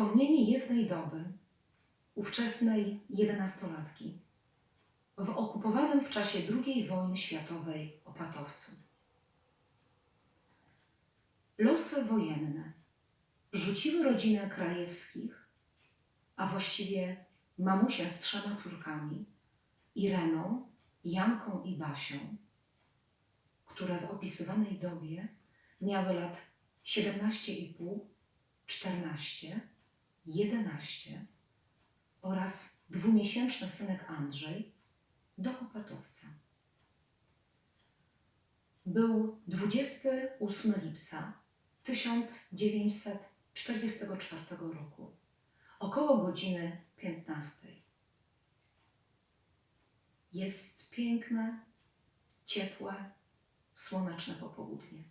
Wspomnienie jednej doby, ówczesnej jedenastolatki, w okupowanym w czasie II wojny światowej Opatowcu. Losy wojenne rzuciły rodzinę Krajewskich, a właściwie mamusię z trzema córkami, Ireną, Janką i Basią, które w opisywanej dobie miały lat 17,5, 14, 11 oraz dwumiesięczny synek Andrzej do Opatowca. Był 28 lipca 1944 roku, około godziny 15. Jest piękne, ciepłe, słoneczne popołudnie.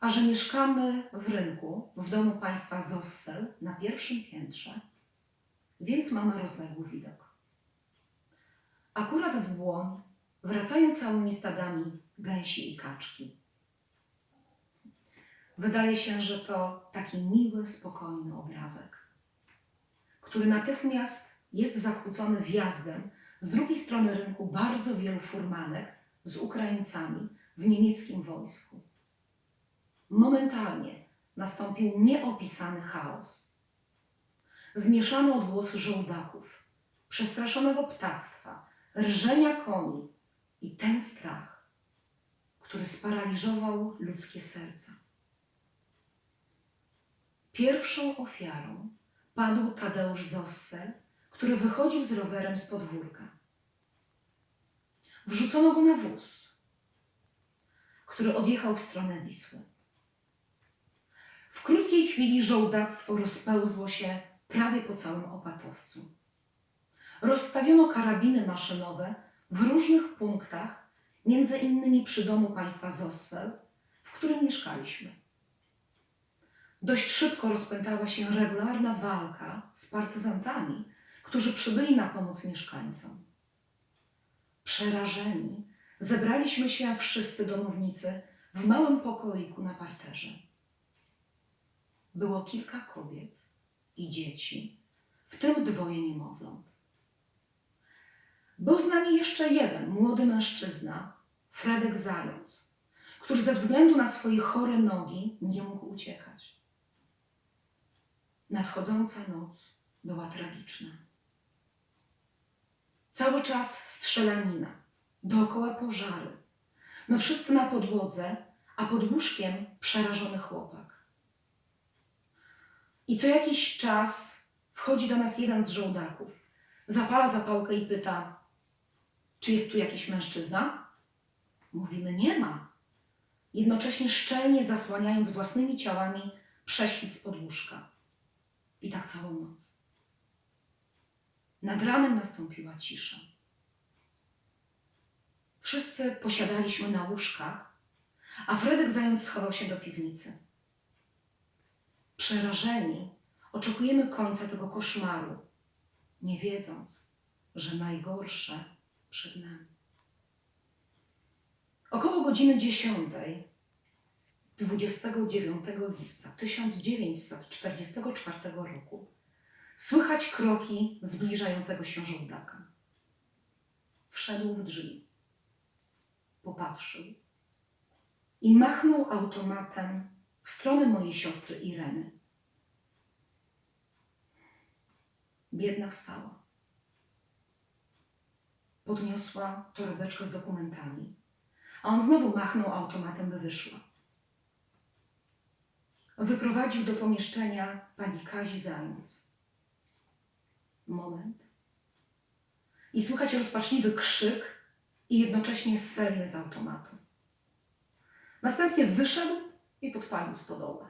A że mieszkamy w rynku, w domu państwa Zossel na pierwszym piętrze, więc mamy rozległy widok. Akurat z błoń wracają całymi stadami gęsi i kaczki. Wydaje się, że to taki miły, spokojny obrazek, który natychmiast jest zakłócony wjazdem z drugiej strony rynku bardzo wielu furmanek z Ukraińcami w niemieckim wojsku. Momentalnie nastąpił nieopisany chaos. Zmieszane odgłosy żołdaków, przestraszonego ptactwa, rżenia koni i ten strach, który sparaliżował ludzkie serca. Pierwszą ofiarą padł Tadeusz Zossel, który wychodził z rowerem z podwórka. Wrzucono go na wóz, który odjechał w stronę Wisły. Krótkiej chwili żołdactwo rozpełzło się prawie po całym opatowcu. Rozstawiono karabiny maszynowe w różnych punktach, między innymi przy domu państwa Zossel, w którym mieszkaliśmy. Dość szybko rozpętała się regularna walka z partyzantami, którzy przybyli na pomoc mieszkańcom. Przerażeni, zebraliśmy się wszyscy domownicy w małym pokoiku na parterze. Było kilka kobiet i dzieci, w tym dwoje niemowląt. Był z nami jeszcze jeden młody mężczyzna, Fredek Zając, który ze względu na swoje chore nogi nie mógł uciekać. Nadchodząca noc była tragiczna. Cały czas strzelanina, dookoła pożary. My wszyscy na podłodze, a pod łóżkiem przerażony chłopak. I co jakiś czas wchodzi do nas jeden z żołdaków, zapala zapałkę i pyta: Czy jest tu jakiś mężczyzna? Mówimy: Nie ma. Jednocześnie szczelnie zasłaniając własnymi ciałami prześwit z łóżka. I tak całą noc. Nad ranem nastąpiła cisza. Wszyscy posiadaliśmy na łóżkach, a Fredek zając schował się do piwnicy. Przerażeni oczekujemy końca tego koszmaru, nie wiedząc, że najgorsze przed nami. Około godziny 10 29 lipca 1944 roku słychać kroki zbliżającego się żołdaka. Wszedł w drzwi, popatrzył i machnął automatem w stronę mojej siostry Ireny. Biedna wstała. Podniosła torebeczkę z dokumentami, a on znowu machnął automatem, by wyszła. Wyprowadził do pomieszczenia pani Kazi Zając. Moment. I słychać rozpaczliwy krzyk i jednocześnie serię z automatu. Następnie wyszedł i podpalił stodołę.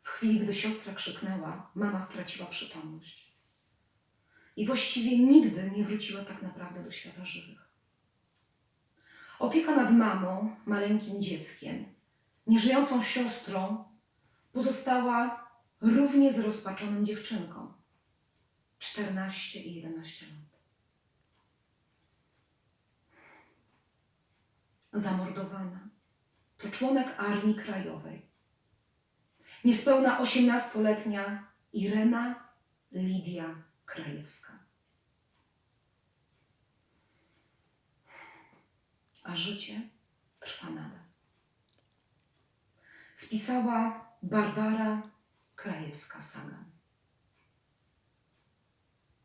W chwili, gdy siostra krzyknęła, mama straciła przytomność. I właściwie nigdy nie wróciła tak naprawdę do świata żywych. Opieka nad mamą, maleńkim dzieckiem, nieżyjącą siostrą pozostała równie zrozpaczoną dziewczynką. 14 i 11 lat. Zamordowana to członek Armii Krajowej niespełna osiemnastoletnia Irena Lidia Krajewska. A życie trwa nadal. Spisała Barbara Krajewska-Sagan.